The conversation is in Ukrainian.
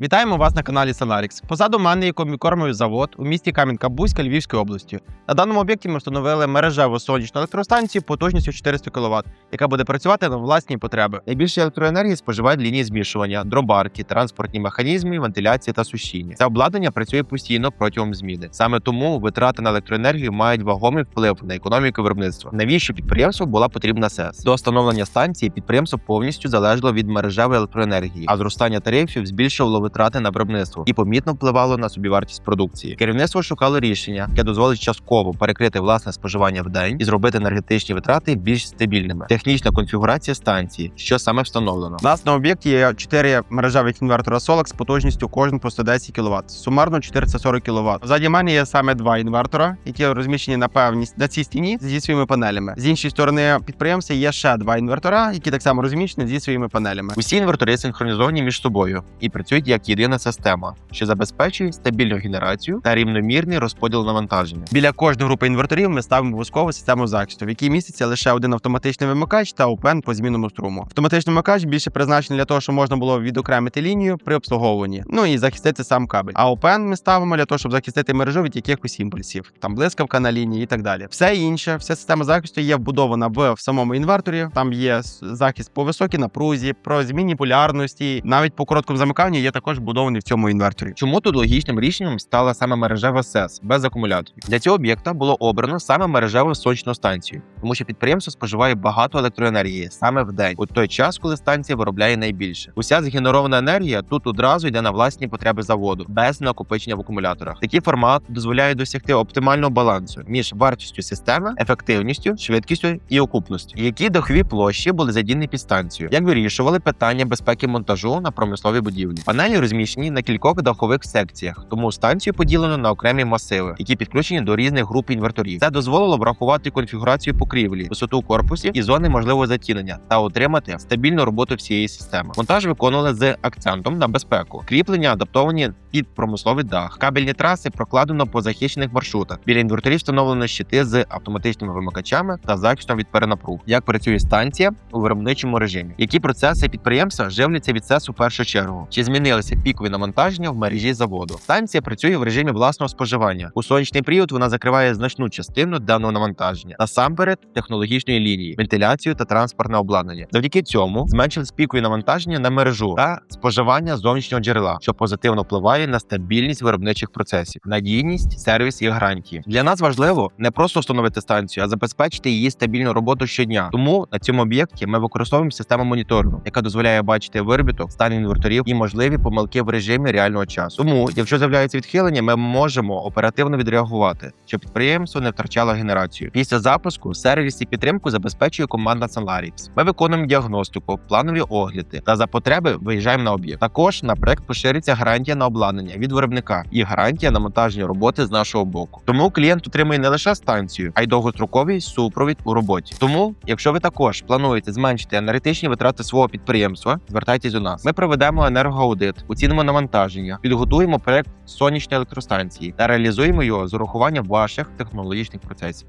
Вітаємо вас на каналі Solarix. Позаду мене є комікормовий завод у місті Кам'янка-Бузька Львівської області. На даному об'єкті ми встановили мережеву сонячну електростанцію потужністю 400 кВт, яка буде працювати на власні потреби. Найбільше електроенергії споживають лінії змішування, дробарки, транспортні механізми, вентиляції та сушіння. Це обладнання працює постійно протягом зміни. Саме тому витрати на електроенергію мають вагомий вплив на економіку виробництва. Навіщо підприємству була потрібна СЕС? До встановлення станції підприємство повністю залежало від мережевої електроенергії, а зростання тарифів збільшувало витрати на виробництво і помітно впливало на собівартість продукції. Керівництво шукало рішення, яке дозволить частково перекрити власне споживання в день і зробити енергетичні витрати більш стабільними. Технічна конфігурація станції, що саме встановлено. У нас на об'єкті є 4 мережевих інвертора Solex з потужністю кожен по 110 кВт. Сумарно 440 кВт. Ззаді мене є саме два інвертора, які розміщені на певній на цій стіні зі своїми панелями. З іншої сторони підприємства є ще два інвертора, які так само розміщені зі своїми панелями. Усі інвертори синхронізовані між собою і працюють як єдина система, що забезпечує стабільну генерацію та рівномірний розподіл навантаження. Біля кожної групи інверторів ми ставимо обов'язкову систему захисту, в якій міститься лише один автоматичний вимикач та опен по змінному струму. Автоматичний вимикач більше призначений для того, щоб можна було відокремити лінію при обслуговуванні, ну і захистити сам кабель. А опен ми ставимо для того, щоб захистити мережу від якихось імпульсів, там блискавка на лінії і так далі. Все інше, вся система захисту є вбудована в, в самому інверторі. Там є захист по високій напрузі, про зміні полярності, навіть по короткому замиканню є також вбудований в цьому інверторі. Чому тут логічним рішенням стала саме мережева СЕС без акумуляторів? Для цього об'єкта було обрано саме мережеву сонячну станцію, тому що підприємство споживає багато електроенергії саме в день, у той час, коли станція виробляє найбільше. Уся згенерована енергія тут одразу йде на власні потреби заводу, без накопичення в акумуляторах. Такий формат дозволяє досягти оптимального балансу між вартістю системи, ефективністю, швидкістю і окупністю. Які дахові площі були задіяні під станцію, як вирішували питання безпеки монтажу на промисловій будівлі. Панелі розміщені на кількох дахових секціях, тому станцію поділено на окремі масиви, які підключені до різних груп інверторів. Це дозволило врахувати конфігурацію покрівлі, висоту корпусів і зони можливого затінення та отримати стабільну роботу всієї системи. Монтаж виконували з акцентом на безпеку. Кріплення адаптовані під промисловий дах. Кабельні траси прокладено по захищених маршрутах. Біля інверторів встановлено щити з автоматичними вимикачами та захистом від перенапруг. Як працює станція у виробничому режимі? Які процеси підприємства живляться від СЕС у першу чергу? Чи змінилися пікові навантаження в мережі заводу? Станція працює в режимі власного споживання. У сонячний період вона закриває значну частину даного навантаження, насамперед технологічної лінії, вентиляцію та транспортне обладнання. Завдяки цьому зменшились пікові навантаження на мережу та споживання зовнішнього джерела, що позитивно впливає на стабільність виробничих процесів, надійність, сервіс і гарантії. Для нас важливо не просто встановити станцію, а забезпечити її стабільну роботу щодня. Тому на цьому об'єкті ми використовуємо систему моніторингу, яка дозволяє бачити виробіток, стан інверторів і можливі помилки в режимі реального часу. Тому, якщо з'являється відхилення, ми можемо оперативно відреагувати, щоб підприємство не втрачало генерацію. Після запуску сервіс і підтримку забезпечує команда Sunlarix. Ми виконуємо діагностику, планові огляди та за потреби виїжджаємо на об'єкт. Також на проект поширюється гарантія на обладнання від виробника і гарантія на монтажні роботи з нашого боку. Тому клієнт отримує не лише станцію, а й довгостроковий супровід у роботі. Тому, якщо ви також плануєте зменшити енергетичні витрати свого підприємства, звертайтесь до нас. Ми проведемо енергоаудит, оцінимо навантаження, підготуємо проект сонячної електростанції та реалізуємо його з урахуванням ваших технологічних процесів.